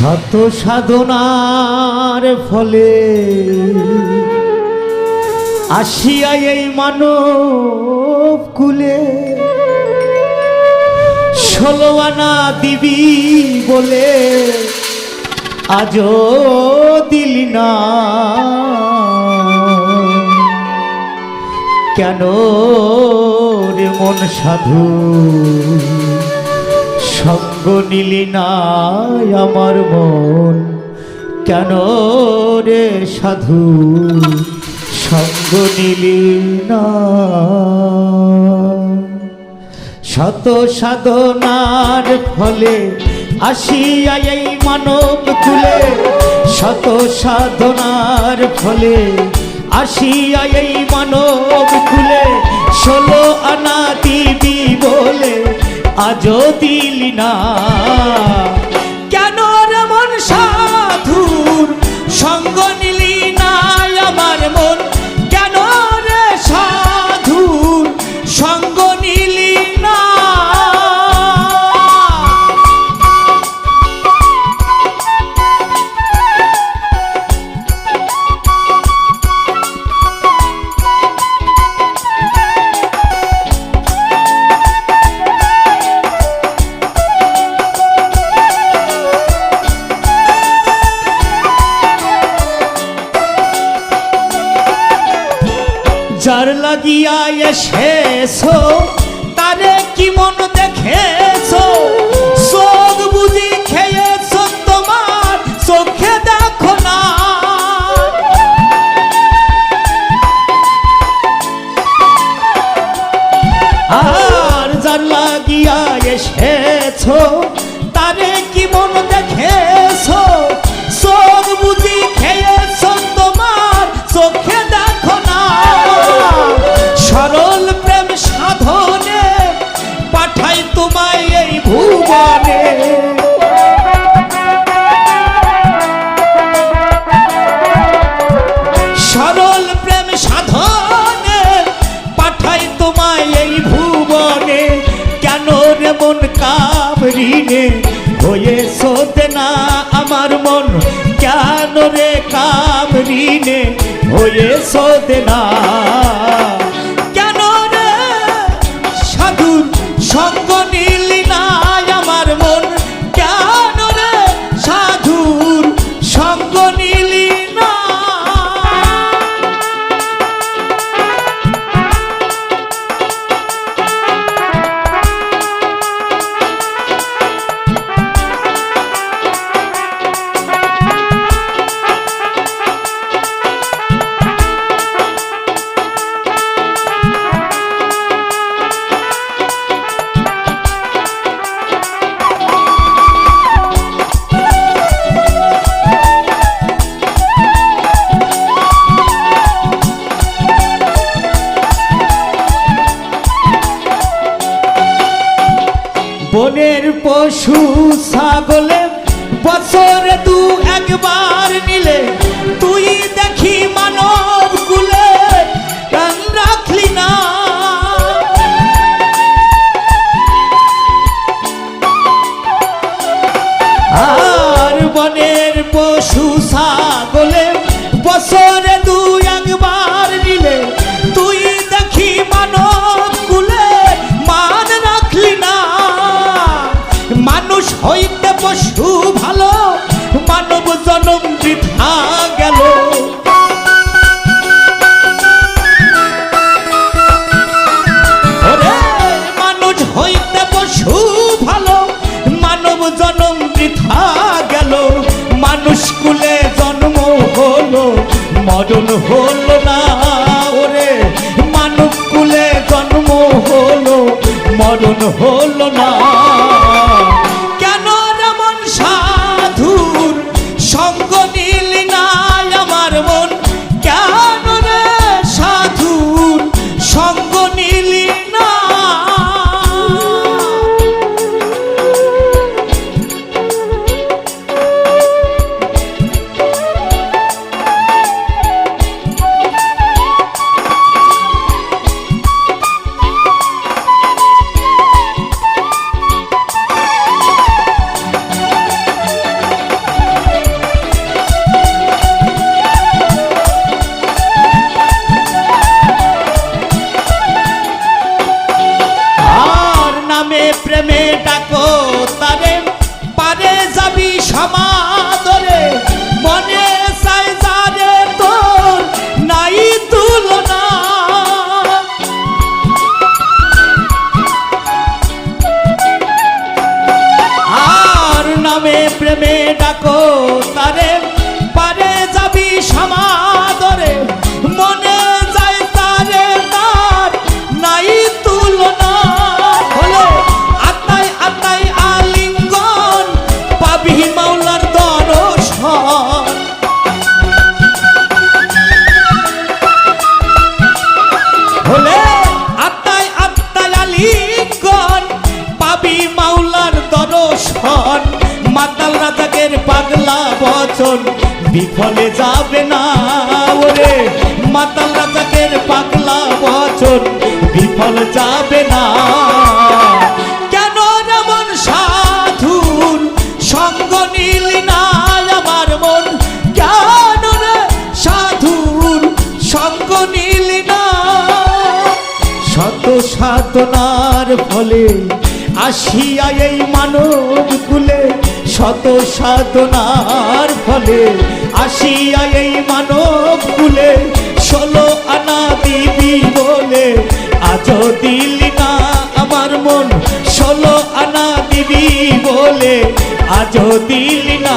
শত সাধনার ফলে আসিয়া এই মানব কুলে ষোলো আনা দিবি বলে আজও দিলি না। কেন রে মন সাধু? সঙ্গ নিলি না আমার মন। কেন রে সাধু? সঙ্গ নিলি না। শত সাধনার ফলে আসিয়া এই মানব কুলে। শত সাধনার ফলে আসিয়া এই মানব কুলে। ষোলো আনা দিবি বলে আজও দিলি না। যার লাগিয়া এসেছ, তারে কি মন দেখেছ? চোখ বুঝি খেয়েছো তোমার, চোখে দেখো না। আর যার লাগিয়া এসেছ সোতে না আমার মন কেন রে কামরিনে হয়ে সোতে না। বনের পশু ছাগলে বছরে তু একবার নিলে তুই দেখি মানব মরণ হলো না ওরে। মানব কুলে জন্ম হলো মরণ হলো না পাগলা বচন, বিফলে যাবে না ওরে। মাতাল রাজাকের পাগলা বচন, বিফল যাবে না। কেন সঙ্গ নীলি না আমার মন, কেন সঙ্গ নীলি না? শত সাধনার ফলে আসিয়া এই মানব কুলে শত সাধনার ফলে আসিয়া এই মানব কুলে ষোলো আনা দিবি বলে আজ দিলি না আমার মন। ষোলো আনা দিবি বলে আজ দিলি না।